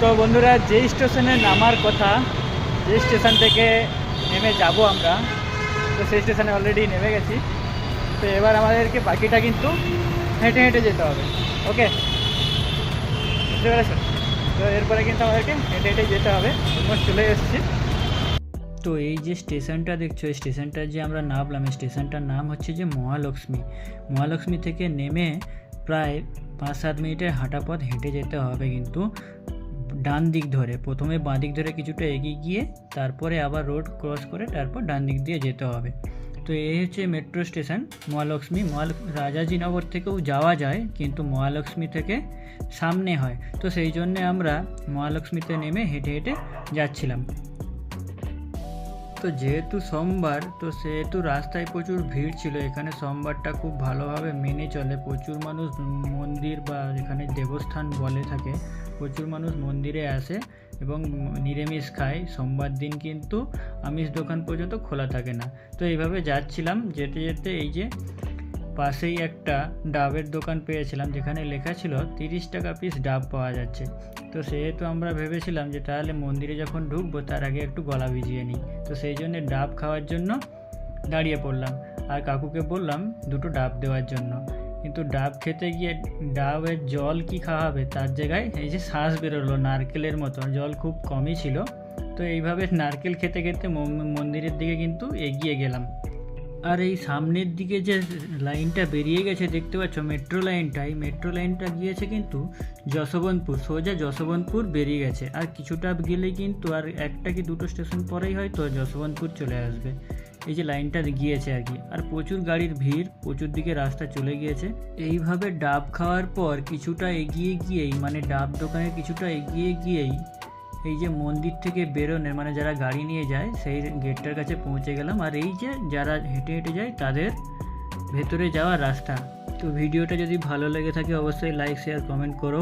তো বন্ধুরা যেই স্টেশনে নামার কথা, যে স্টেশন থেকে নেমে যাব আমরা, তো সেই স্টেশনে অলরেডি নেমে গেছি। তো এবার আমাদেরকে বাকিটা কিন্তু হেঁটে হেঁটে যেতে হবে। ওকে? বুঝতে পেরেছ তো এরপরে কিন্তু আমাদেরকে হেঁটে হেঁটে যেতে হবে। অলমোস্ট চলে এসেছি। তো এই যে স্টেশনটা দেখছ, এই স্টেশনটা যে আমরা নামলাম স্টেশনটার নাম হচ্ছে যে মহালক্ষ্মী। মহালক্ষ্মী থেকে নেমে প্রায় পাঁচ সাত মিনিটের হাঁটা পথ হেঁটে যেতে হবে কিন্তু। ডান দিক ধরে, প্রথমে বাঁ দিক ধরে কিছুটা এগিয়ে গিয়ে তারপরে আবার রোড ক্রস করে তারপর ডান দিক দিয়ে যেতে হবে। তো এই হচ্ছে মেট্রো স্টেশন মহালক্ষ্মী। মহাল রাজাজিনগর থেকেও যাওয়া যায়, কিন্তু মহালক্ষ্মী থেকে সামনে হয়। তো সেই জন্যে আমরা মহালক্ষ্মীতে নেমে হেঁটে হেঁটে যাচ্ছিলাম। তো যেহেতু সোমবার, তো সেহেতু রাস্তায় প্রচুর ভিড় ছিল। এখানে সোমবারটা খুব ভালোভাবে মেনে চলে। প্রচুর মানুষ মন্দির বা এখানে দেবস্থান বলে থাকে। প্রচুর মানুষ মন্দিরে আসে এবং নিরামিষ খায়। সোমবার দিন কিন্তু আমিষ দোকান পর্যন্ত খোলা থাকে না। তো এইভাবে যাচ্ছিলাম যেতে যেতে এই যে পাশেই একটা ডাবের দোকান পেয়েছিলাম, যেখানে লেখা ছিল তিরিশ টাকা পিস ডাব পাওয়া যাচ্ছে। তো সেহেতু আমরা ভেবেছিলাম যে তাহলে মন্দিরে যখন ঢুকবো, তার আগে একটু গলা ভিজিয়ে নিই। তো সেই জন্যে ডাব খাওয়ার জন্য দাঁড়িয়ে পড়লাম আর কাকুকে বললাম দুটো ডাব দেওয়ার জন্য। কিন্তু ডাব খেতে গিয়ে ডাবের জল কি খাওয়া হবে তার জায়গায় এই যে শ্বাস বেরোলো নারকেলের মতো, জল খুব কমই ছিল। তো এইভাবে নারকেল খেতে খেতে মন্দিরের দিকে কিন্তু এগিয়ে গেলাম। আর এই সামনের দিকে যে লাইনটা বেরিয়ে গেছে, দেখতে পাচ্ছ মেট্রো লাইনটা এই মেট্রো লাইনটা গিয়েছে কিন্তু যশবন্তপুর, সোজা যশবন্তপুর বেরিয়ে গেছে। আর কিছুটা গেলেই কিন্তু আর একটা কি দুটো স্টেশন পরেই হয়তো যশবন্তপুর চলে আসবে। এই যে লাইনটা গিয়েছে আর কি। আর প্রচুর গাড়ির ভিড়, প্রচুর দিকে রাস্তা চলে গিয়েছে। এইভাবে ডাব খাওয়ার পর কিছুটা এগিয়ে গিয়েই মানে ডাব দোকানে কিছুটা এগিয়ে গিয়েই এই যে মন্দির থেকে বেরোনের মানে যারা গাড়ি নিয়ে যায়, সেই গেটটার কাছে পৌঁছে গেলাম। আর এই যে যারা হেঁটে হেঁটে যায়, তাদের ভেতরে যাওয়ার রাস্তা। তো ভিডিওটা যদি ভালো লেগে থাকে, অবশ্যই লাইক শেয়ার কমেন্ট করো।